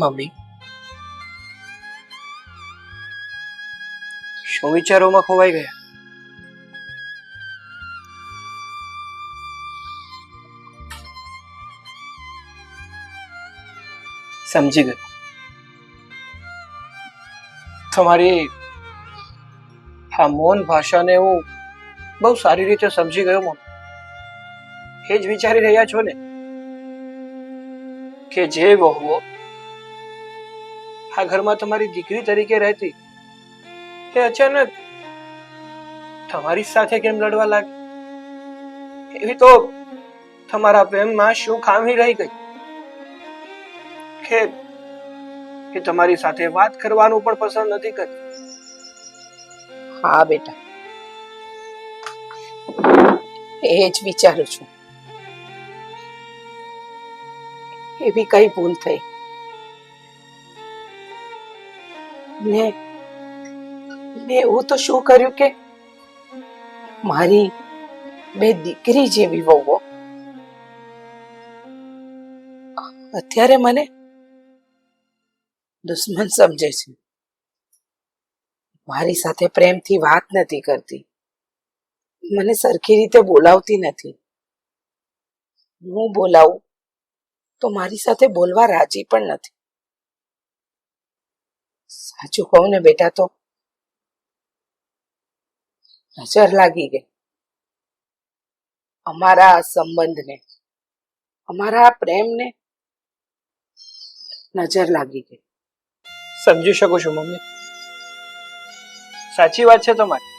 Mummy. શું વિચારોમાં ખોવાઈ ગયા? સમજી ગયો. તમારી આ મૌન ભાષાને હું બહુ સારી રીતે સમજી ગયો, મમ્મી. એ જ વિચારી રહ્યા છો ને? કે જે વહુઓ આ ઘરમાં તમારી દીકરી તરીકે રહેતી તે અચાનક તમારી સાથે કેમ લડવા લાગી? એવી તો તમારા પ્રેમમાં શું ખામી રહી ગઈ? કે કે તમારી સાથે વાત કરવાનું પણ પસંદ નથી કરતી હા, બેટા. એ જ વિચારું છું. એવી કઈ ભૂલ થઈ? ને મેં એવું તો શું કર્યું કે મારી બે દીકરી જેવી વહુઓ અત્યારે મને દુશ્મન સમજે છે. મારી સાથે પ્રેમથી વાત નથી કરતી. મને સરખી રીતે બોલાવતી નથી. હું બોલાવું તો મારી સાથે બોલવા રાજી પણ નથી. સાચું કહું ને બેટા તો. નજર લાગી ગઈ. અમારા સંબંધને, અમારા પ્રેમને નજર લાગી ગઈ. સમજી શકું છું મમ્મી? સાચી વાત છે તમારી.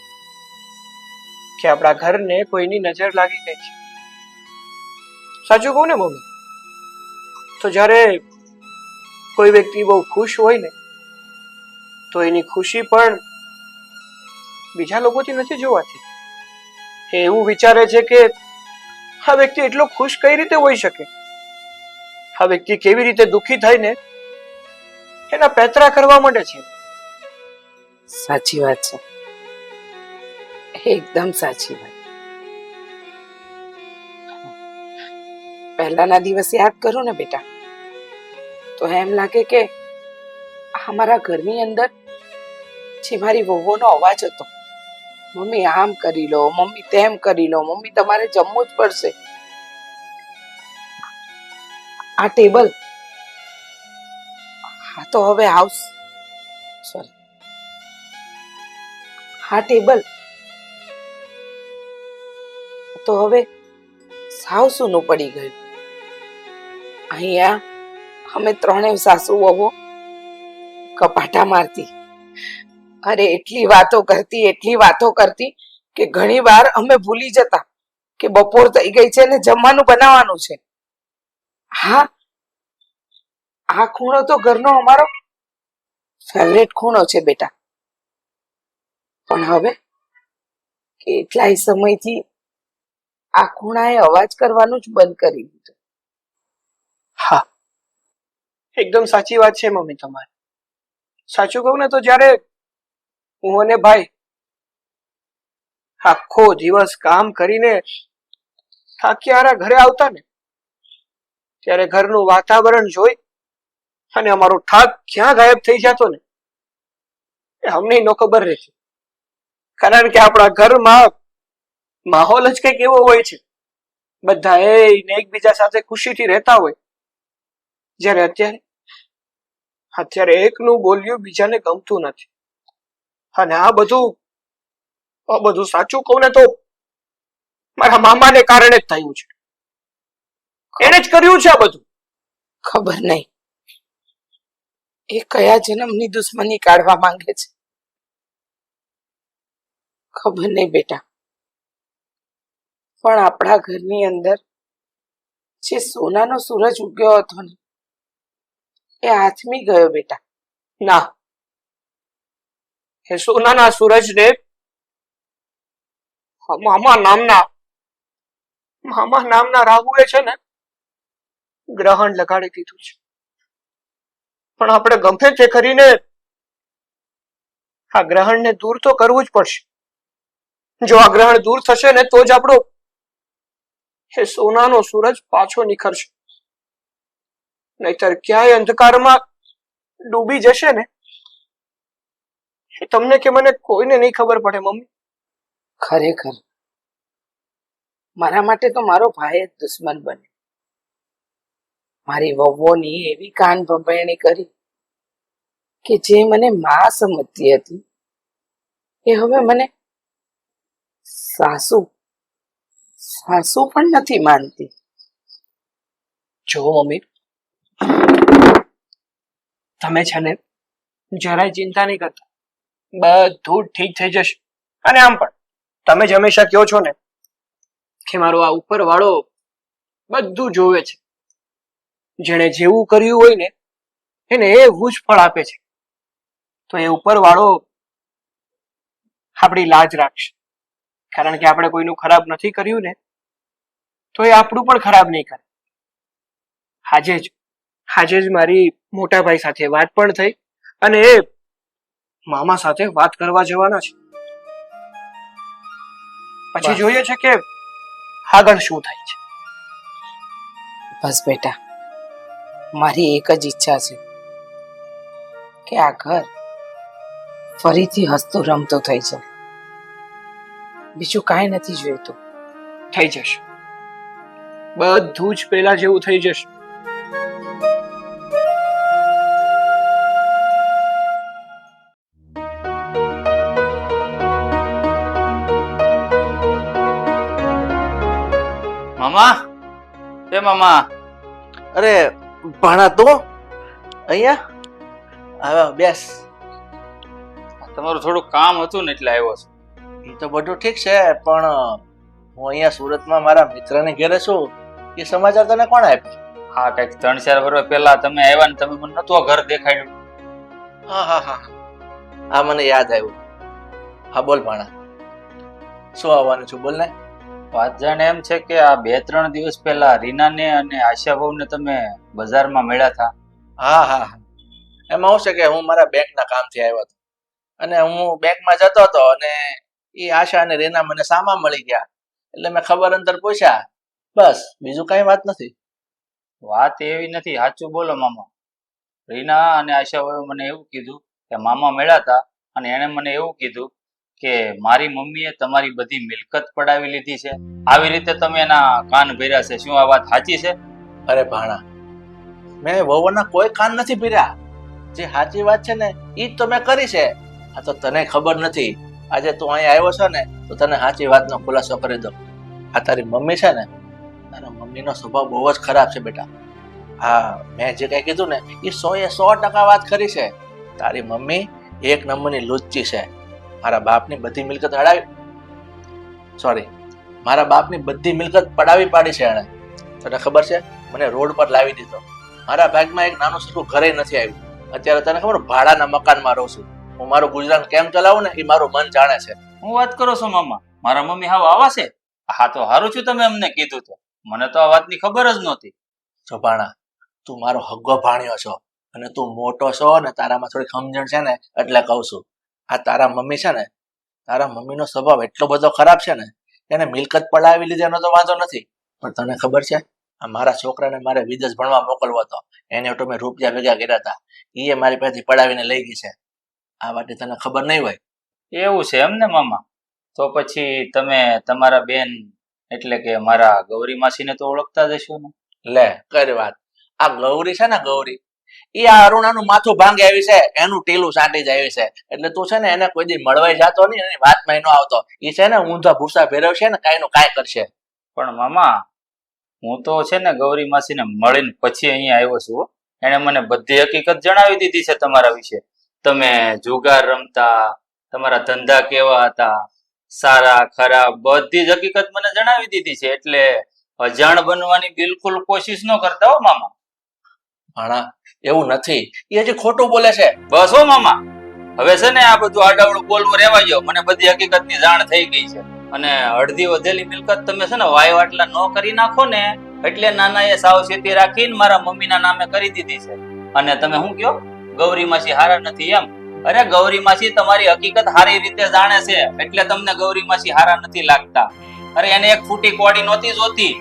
કે આપણા ઘરને કોઈની નજર લાગી ગઈ છે. સાચું કહું ને મમ્મી? તો જ્યારે કોઈ વ્યક્તિ બહુ ખુશ હોય ને તો એની ખુશી પણ બીજા લોકોથી નથી જોવાતી. એ એવું વિચારે છે કે આ વ્યક્તિ એટલો ખુશ કઈ રીતે હોઈ શકે? આ વ્યક્તિ કેવી રીતે દુઃખી થઈને એના પેતરા કરવા માંડે છે? સાચી વાત છે. એકદમ સાચી વાત. પહેલાના દિવસ યાદ કરો ને બેટા. તો એમ લાગે કે અમારા ઘરની અંદર જે મારી વહુનો અવાજ હતો. મમ્મી, આમ કરી લો, મમ્મી, તેમ કરી લો, મમ્મી, તમારે જમવું જ પડશે. આ ટેબલ? હા, તો હવે હાઉસ સોરી. હા, ટેબલ. તો હવે સાવ સૂનું પડી ગયું. અહીંયા અમે ત્રણેય સાસુ વહુ કપાટા મારતી. અરે, એટલી વાતો કરતી, એટલી વાતો કરતી કે ઘણી વાર અમે ભૂલી જતા કે બપોર થઈ ગઈ છે ને જમવાનું બનાવવાનું છે. હા, આ ખૂણો તો ઘરનો અમારો ફેવરેટ ખૂણો છે બેટા. પણ હવે કેટલાય સમયથી આ ખૂણાએ અવાજ કરવાનું જ બંધ કરી દીધું. હા, એકદમ સાચી વાત છે મમ્મી તમારી. સાચું કહું ને તો જ્યારે હું અને ભાઈ, આખો દિવસ કામ કરીને થાક્યારા ઘરે આવતા ને, ત્યારે ઘરનું વાતાવરણ જોઈ અને અમારો થાક ક્યાં ગાયબ થઈ જતો ને, એ અમને નો ખબર રહેતી. કારણ કે આપણા ઘરમાં માહોલ જ કંઈક એવો હોય છે. બધા એ એકબીજા સાથે ખુશીથી રહેતા હોય. જ્યારે અત્યારે અત્યારે એકનું બોલ્યું બીજાને ગમતું નથી. અને આ બધું આ બધું સાચું કહું ને તો મારા મામાને કારણે જ થયું છે. એને જ કર્યું છે આ બધું. ખબર નહીં. એ કયા જન્મની દુશ્મની કાઢવા માંગે છે? ખબર નહીં બેટા. પણ આપણા ઘરની અંદર જે સોનાનો સૂરજ ઉગ્યો હતો ને એ આથમી ગયો બેટા. ના. એ સોનાના સૂરજને મામા નામના મામા નામના રાહુએ છે ને ગ્રહણ લગાડી દીધું છે. પણ આપણે ગમે તે કરીને આ ગ્રહણને દૂર તો કરવું જ પડશે. જો આ ગ્રહણ દૂર થશે ને તો જ આપણો એ સોનાનો સૂરજ પાછો નીકળશે નહીતર ક્યાંય અંધકારમાં ડૂબી જશે ને એ તમને કે મને કોઈને નહીં ખબર પડે, મમ્મી? ખરેખર. મારા માટે તો મારો ભાઈ જ દુશ્મન બને મારી વહુઓની એવી કાન ભંભેરણી કરી કે જે મને મા સમજતી હતી. એ હવે મને સાસુ સાસુ પણ નથી માનતી. જો મમ્મી, તમે છે ને જરાય ચિંતા નહીં કરતા. બધું ઠીક થઈ જશે. અને આમ પણ, તમે જ હંમેશા કહો છો ને કે મારો આ ઉપર વાળો બધું જોવે છે. જેણે જેવું કર્યું હોય ને, એને એવું જ ફળ આપે છે. તો એ ઉપર વાળો આપણી લાજ રાખશે. કારણ કે આપણે કોઈનું ખરાબ નથી કર્યું ને, તો એ આપણું પણ ખરાબ નહીં કરે. આજે જ આજે જ મારી મોટા ભાઈ સાથે વાત પણ થઈ અને એ મામા સાથે વાત કરવા જવાના છે. પછી જોઈએ છે કે આગળ શું થાય છે. બસ બેટા મારી એક જ ઈચ્છા છે કે આ ઘર ફરીથી હસતો રમતો થઈ જાય. બીજું કાંઈ નથી જોઈતું. થઈ જશે. બધું જ પેલા જેવું થઈ જશે. મામા? એ મામા. અરે ભણા તો. અહીંયા? હવે બેસ. તમારું થોડું કામ હતું ને એટલે આવ્યો છું. એ તો બધું ઠીક છે પણ હું અહીંયા સુરતમાં મારા મિત્રને ઘેરે છું. એ સમાચાર તને કોણ આપ્યો? હા કંઈક ત્રણ ચાર વર્ષ પહેલા તમે આવ્યા ને તમે મને નતો ઘર દેખાડ્યું. હા હા હા. હા મને યાદ આવ્યું. હા બોલ ભાણા. શું આવવાનું છું બોલ ને? વાત જાણે એમ છે કે આ બે ત્રણ દિવસ પહેલા રીનાને અને આશાભાઉને તમે બજારમાં મળ્યા હતા હા હા હા. એમાં શું છે કે હું મારા બેંકના કામથી આવ્યો હતો. અને હું બેંકમાં જતો હતો અને એ આશા અને રીના મને સામા મળી ગયા. એટલે મેં ખબર અંતર પૂછ્યા બસ બીજું કઈ વાત નથી. વાત એવી નથી સાચું બોલો મામા. રીના અને આશાભાઈ મને એવું કીધું કે મામા મળ્યા હતા અને એણે મને એવું કીધું કે મારી મમ્મીએ તમારી બધી મિલકત પડાવી લીધી છે. આવી રીતે તમે એના કાન ભર્યા છે. શું આ વાત સાચી છે? અરે ભાણા, મેં વહુના કોઈ કાન નથી ભર્યા. જે સાચી વાત છે ને એ જ તો મેં કરી છે. આ તો તને ખબર નથી. આજે તું અહીં આવ્યો છે ને, તો તને સાચી વાતનો ખુલાસો કરી દઉં. આ તારી મમ્મી છે ને, તારા મમ્મીનો સ્વભાવ બહુ જ ખરાબ છે બેટા. હા, મેં જે કંઈ કીધું ને એ સો એ સો ટકા વાત કરી છે. તારી મમ્મી એક નંબરની લુચ્ચી છે. મારા બાપની બધી મિલકત હડાવી. સોરી મારા બાપની બધી મિલકત પડાવી પાડી છે એણે. તને ખબર છે? મને રોડ પર લાવી દીધો. મારા ભાગમાં એક નાનું સરખું ઘરે નથી આવ્યું. અત્યારે તને ખબર ભાડાના મકાનમાં રહું છું. હું મારું ગુજરાન કેમ ચલાવું ને એ મારું મન જાણે છે. હું વાત કરો છો મામા? મારા મમ્મી હાવ આવા છે? હા તો સારું છું તમે અમને કીધું તો. મને તો આ વાતની ખબર જ નહોતી. ચોપાણા તું મારો હગ્ગો ભાણ્યો છો અને તું મોટો છો ને તારામાં થોડી સમજણ છે ને એટલે કહું છું. આ તારા મમ્મી છે ને તારા મમ્મીનો સ્વભાવ એટલો બધો ખરાબ છે ને એને મિલકત પડાવી લીધી એનો તો વાંધો નથી. પણ તને ખબર છે આ મારા છોકરાને મારે વિદેશ ભણવા મોકલવો હતો. એને તો મેં રૂપિયા ભેગા કર્યા હતા. એ મારી પાસેથી પડાવીને લઈ ગઈ છે. આ વાતની તને ખબર નહીં હોય? એવું છે એમ ને મામા? તો પછી તમે તમારા બેન એટલે કે મારા ગૌરી માસીને તો ઓળખતા જ હશો ને? લે કઈ વાત. આ ગૌરી છે ને ગૌરી એ આ અરુણાનું માથું ભાંગે આવી છે, એનું ટેલું સાંટી જાય છે. એટલે તું છે ને એને કોઈ દી મળવાય જતો નહીં, એની વાતમાં ન આવતો. એ છે ને ઊંધા ભૂસા ફેરવશે ને કાંઈ નું કાંઈ કરશે. પણ મામા, હું તો છે ને ગૌરી માસીને મળીને પછી અહીંયા આવ્યો છું એને મને બધી હકીકત જણાવી દીધી છે તમારા વિશે. તમે જુગાર રમતા, તમારા ધંધા કેવા હતા, સારા ખરાબ બધી જ હકીકત મને જણાવી દીધી છે. એટલે અજાણ બનવાની બિલકુલ કોશિશ ન કરતા હો મામા. ભાણા એવું નથી. એ હજી ખોટું બોલે છે. બસ મામા. હવે છે ને આ બધું આડાવડું બોલવું રહેવા ગયો મને બધી હકીકતની જાણ થઈ ગઈ છે. અને અડધી વધેલી મિલકત તમે છે ને વાય વાટલા ન કરી નાખો ને, એટલે નાના એ સાવચેતી રાખીને મારા મમ્મીના નામે કરી દીધી છે. અને તમે શું કયો ગૌરી માસી હારા નથી એમ? અરે ગૌરી માસી તમારી હકીકત સારી રીતે જાણે છે, એટલે તમને ગૌરી માસી હારા નથી લાગતા. અરે એને એક ફૂટી કોડી નહોતી જોતી.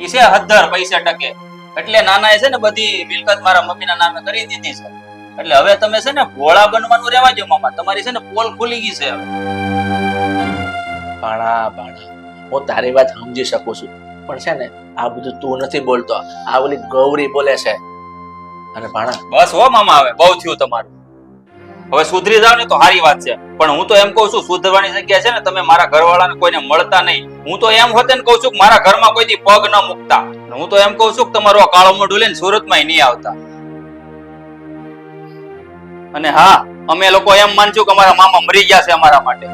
ઈ છે હદ્દર પૈસા ટકે. એટલે નાના એ છે ને બધી મિલકત મારા મમ્મીના નામે કરી દીધી છે. એટલે હવે તમે છે ને ભોળા બનવાનું રહેવા જો મામા. તમારી છે ને પોલ ખુલી ગઈ છે હવે. ભાણા ભાણા હું તારી વાત સમજી શકું છું. પણ છે ને આ બધું તું નથી બોલતો. આ ઓલી ગૌરી બોલે છે. અને ભાણા બસ હો મામા હવે બહુ થયું તમારું. હવે સુધરી જાવ ને તો સારી વાત છે. પણ હું તો એમ કહું છું, સુધરવાની જગ્યા છે ને, તમે મારા ઘરવાળાને કોઈને મળતા નહીં. હું તો એમ હોતે ને છું કે મારા ઘરમાં કોઈથી પગ ન મૂકતા. હું તો એમ કહું છું કે તમારો કાળો મોઢું લઈને સુરતમાં નહીં આવતા. અને હા, અમે લોકો એમ માનશું કે અમારા મામા મરી ગયા છે અમારા માટે.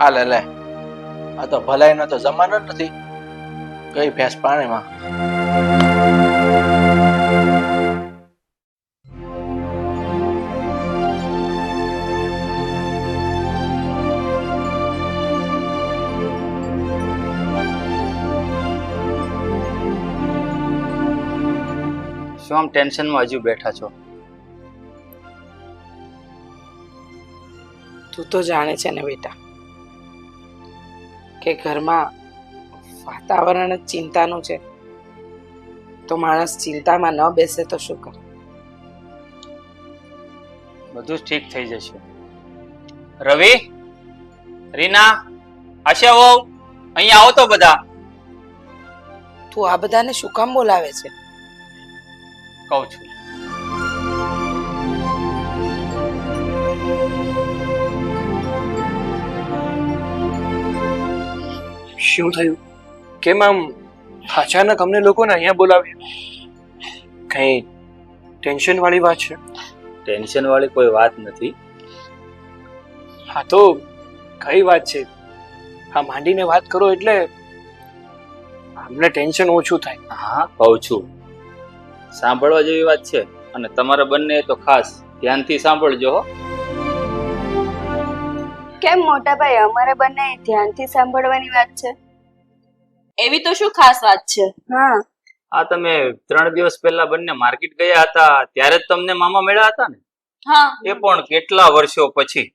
આ લે લે. આ તો ભલાઈનો તો જમાનો જ નથી. કઈ ભેંસ પાણીમાં? શું આમ ટેન્શનમાં હજુ બેઠા છો. તું તો જાણે છે ને બેટા કે ઘરમાં વાતાવરણ જ ચિંતાનું છે. તો માણસ ચિંતામાં ન બેસે તો શું કરે? બધું ઠીક થઈ જશે. રવિ રીના આશા વહુ અહીંયા આવો તો બધા. તું આ બધાને શું કામ બોલાવે છે? કહું છું. શું થયું? કેમ આમ અચાનક અમને લોકોને અહીંયા બોલાવ્યા? કઈ ટેન્શન વાળી વાત છે? ટેન્શન વાળી કોઈ વાત નથી. હા તો કઈ વાત છે? હા માંડીને વાત કરો એટલે અમને ટેન્શન ઓછું થાય. હા કહું છું. સાંભળવા જેવી વાત છે. અને તમારા બંને તો ખાસ ધ્યાનથી સાંભળજો હો. કેમ મોટા ભાઈ અમારે બંને ધ્યાનથી સાંભળવાની વાત છે? એવી તો શું ખાસ વાત છે? હા. આ તમે ત્રણ દિવસ પહેલા બંને માર્કેટ ગયા હતા ત્યારે જ તમને મામા મળ્યા હતા ને? હા. એ પણ કેટલા વર્ષો પછી?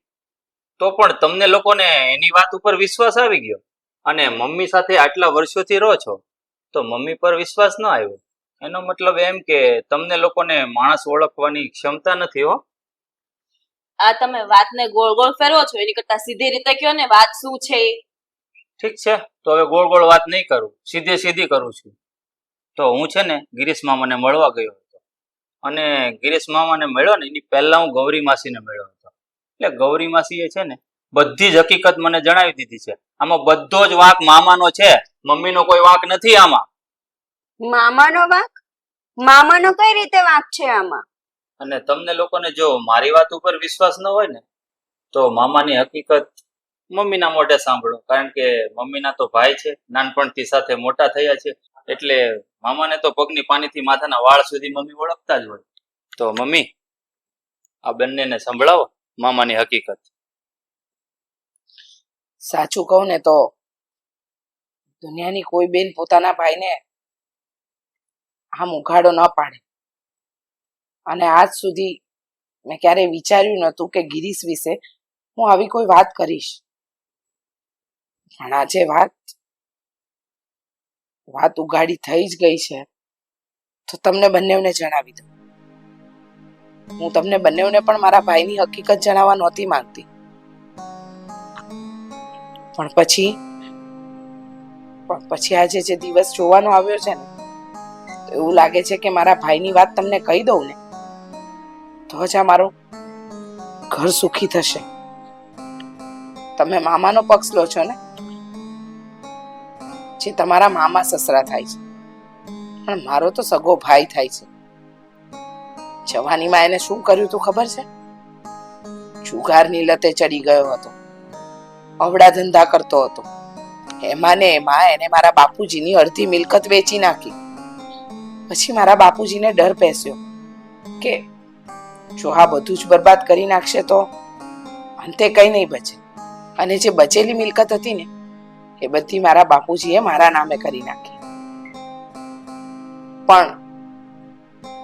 તો પણ તમને લોકોને એની વાત ઉપર વિશ્વાસ આવી ગયો. અને મમ્મી સાથે આટલા વર્ષોથી રહો છો તો મમ્મી પર વિશ્વાસ ન આવ્યો. એનો મતલબ એમ કે તમને લોકોને માણસ ઓળખવાની ક્ષમતા નથી હો. આ તમે વાતને ગોળ ગોળ ફેરવો છો એની કરતા સીધી રીતે કયો ને વાત શું છે ઠીક છે તો હવે ગોળ ગોળ વાત નહીં કરું સીધે સીધી કરું છું. તો હું છે ને ગિરીશ મામાને મળવા ગયો હતો. અને ગિરીશ મામાને મળ્યો ને એની પહેલા હું ગૌરી માસીને મળ્યો હતો. એટલે ગૌરી માસીએ છે ને બધી જ હકીકત મને જણાવી દીધી છે. આમાં બધો જ વાંક મામાનો છે મમ્મીનો કોઈ વાંક નથી આમાં. મામાનો વાંક? મામાનો કઈ રીતે વાંક છે આમાં? અને તમને લોકોને જો મારી વાત ઉપર વિશ્વાસ ન હોય ને તો મામાની હકીકત મમ્મીના મોઢે સાંભળો. કારણ કે મમ્મીના તો ભાઈ છે નાનપણથી સાથે મોટા થયા છે એટલે મામાને તો પગની પાણીથી માથાના વાળ સુધી મમ્મી ઓળખતા જ હોય. તો મમ્મી આ બંનેને સંભળાવો મામાની હકીકત. સાચું કહું ને તો દુનિયાની કોઈ બેન પોતાના ભાઈને આમ ઉઘાડો ન પાડે. અને આજ સુધી મેં ક્યારેય વિચાર્યું નહોતું કે ગિરીશ વિશે હું આવી કોઈ વાત કરીશ. પણ આજે વાત વાત ઉઘાડી થઈ જ ગઈ છે. તો તમને બંનેવને જણાવી દઉં. હું તમને બંનેવને પણ મારા ભાઈની હકીકત જણાવવા નહોતી માંગતી. પણ પછી પણ પછી આજે જે દિવસ જોવાનો આવ્યો છે ને એવું લાગે છે કે મારા ભાઈની વાત તમને કહી દઉં ને, તો જ આ મારું ઘર સુખી થશે. તમે મામાનો પક્ષ લો છો ને, જે તમારા મામા સસરા થાય છે. પણ મારો તો સગો ભાઈ થાય છે. જવાનીમાં એને શું કર્યું તું ખબર છે? જુગારની લતે ચડી ગયો હતો. અવડા ધંધા કરતો હતો. એમાં ને એમાં એને મારા બાપુજીની અડધી મિલકત વેચી નાખી. પછી મારા બાપુજીને ડર બેસ્યો કે જો આ બધું જ બરબાદ કરી નાખશે તો અંતે કઈ નહીં બચે. અને જે બચેલી મિલકત હતી ને, એ બધી મારા બાપુજીએ મારા નામે કરી નાખી. પણ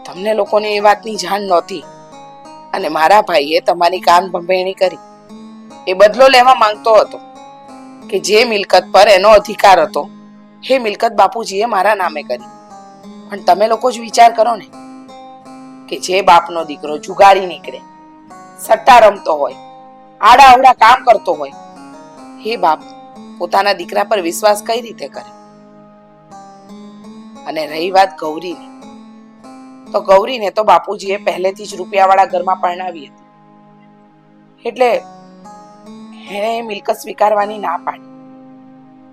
તમને લોકોને એ વાતની જાણ નહોતી અને મારા ભાઈએ તમારી કાન ભંભેણી કરી. એ બદલો લેવા માંગતો હતો કે જે મિલકત પર એનો અધિકાર હતો, એ મિલકત બાપુજીએ મારા નામે કરી. પણ તમે લોકો જ વિચાર કરો ને કે જે બાપનો દીકરો જુગાડી નીકળે, સટ્ટા રમતો હોય આડા અવડા કામ કરતો હોય, હે બાપ, પોતાના દીકરા પર વિશ્વાસ કઈ રીતે કરે? અને રહી વાત ગૌરીની. તો ગૌરીને તો બાપુજીએ પહેલેથી જ રૂપિયાવાળા ઘરમાં પરણાવી હતી. એટલે એણે મિલકત સ્વીકારવાની ના પાડી.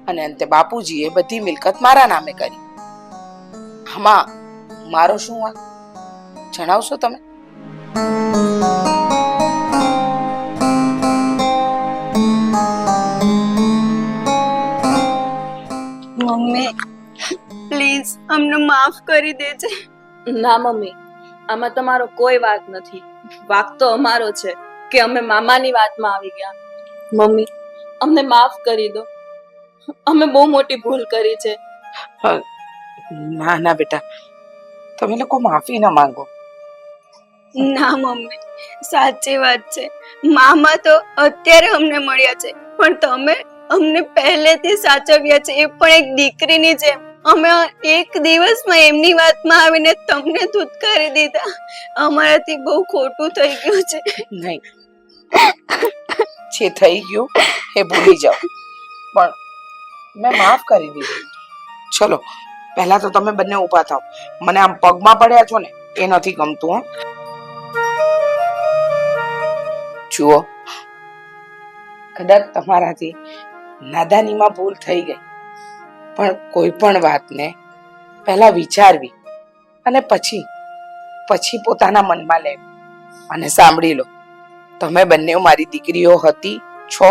અને અંતે બાપુજીએ બધી મિલકત મારા નામે કરી. આમાં મારો શું આ? જણાવશો તમે? મમ્મી પ્લીઝ અમને માફ કરી દેજે. ના મમ્મી આમાં તમારો કોઈ વાક નથી. વાક તો અમારો છે કે અમે મામાની વાતમાં આવી ગયા. મમ્મી અમને માફ કરી દો. અમે બહુ મોટી ભૂલ કરી છે. ના ના બેટા. તમે લોકો માફી ના માંગો. ના મમ્મી. સાચી વાત છે. મામા તો અત્યારે અમને મળ્યા છે. પણ તમે અમને પહેલેથી સાચવ્યા છે. એ પણ એક દીકરીની જેમ. અમે એક દિવસમાં એમની વાતમાં આવીને તમને ધૂતકારી દીધા. અમારાથી બહુ ખોટું થઈ ગયું છે. નહીં. જે થઈ ગયું એ ભૂલી જાઓ. પણ મેં માફ કરી દીધું. ચલો પહેલા તો તમે બંને ઊભા થાઓ. મને આમ પગમાં પડ્યા છો ને, એ નથી ગમતું, હો. જુઓ, કદાચ તમારાથી નાદાનીમાં ભૂલ થઈ ગઈ. પણ કોઈ પણ વાતને પહેલા વિચારવી અને પછી પછી પોતાના મનમાં લેવી. અને સાંભળી લો, તમે બંને મારી દીકરીઓ હતી, છો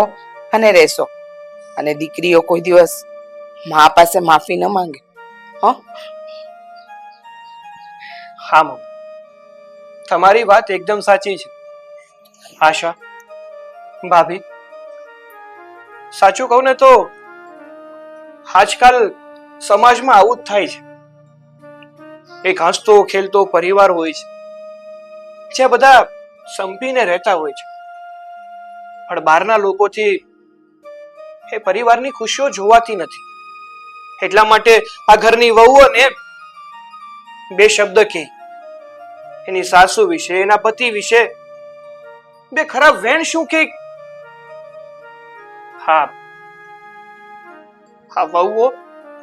અને રહેશો. અને દીકરીઓ કોઈ દિવસ મા પાસે માફી ન માંગે. હો? હા તમારી વાત એકદમ સાચી છે. આશા ભાભી, સાચું કહું ને તો આજકાલ સમાજમાં આવું જ થાય છે. એક હસતો ખેલતો પરિવાર હોય છે. જે બધા સંપીને રહેતા હોય છે. પણ બહારના લોકોથી એ પરિવારની ખુશીઓ જોવાતી નથી. એટલા માટે આ ઘરની વહુઓને બે શબ્દ કે એની સાસુ વિશે, એના પતિ વિશે બે ખરાબ વેણ શું કે હા હા, વહુઓ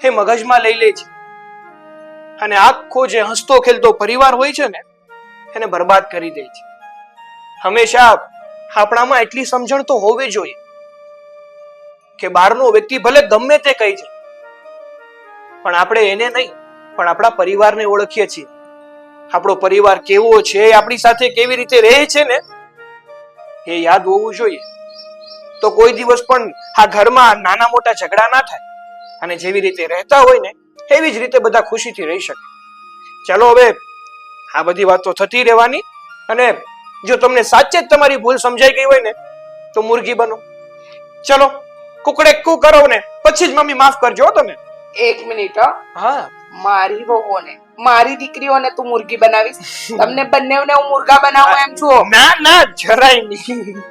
એ મગજમાં લઈ લે છે. અને આખો જે હસતો ખેલતો પરિવાર હોય છે ને, એને બરબાદ કરી દે છે. હંમેશા આપણામાં એટલી સમજણ તો હોવી જોઈએ કે બહારનો વ્યક્તિ ભલે ગમે તે કહી છે પણ આપણે એને નહીં, પણ આપણા પરિવારને ઓળખીએ છીએ. આપણો પરિવાર કેવો છે આપણી સાથે કેવી રીતે રહે છે ને, એ યાદ હોવું જોઈએ. તો કોઈ દિવસ પણ આ ઘરમાં નાના મોટા ઝઘડા ના થાય, અને જેવી રીતે રહેતા હોય ને, એવી જ રીતે બધા ખુશીથી રહી શકે. ચાલો હવે આ બધી વાતો થતી રહેવાની, અને જો તમને સાચે જ તમારી ભૂલ સમજાઈ ગઈ હોય ને, તો મુરગી બનો. ચલો, કુકડે કુ કરો ને, પછી જ મમ્મી માફ કરજો તમે. એક મિનિટ હો. મારી વહુઓને મારી દીકરીઓને તું મુર્ગી બનાવીશ. તમને બંનેને હું મુર્ગા બનાવું એમ છું. ના ના જરાય નહીં.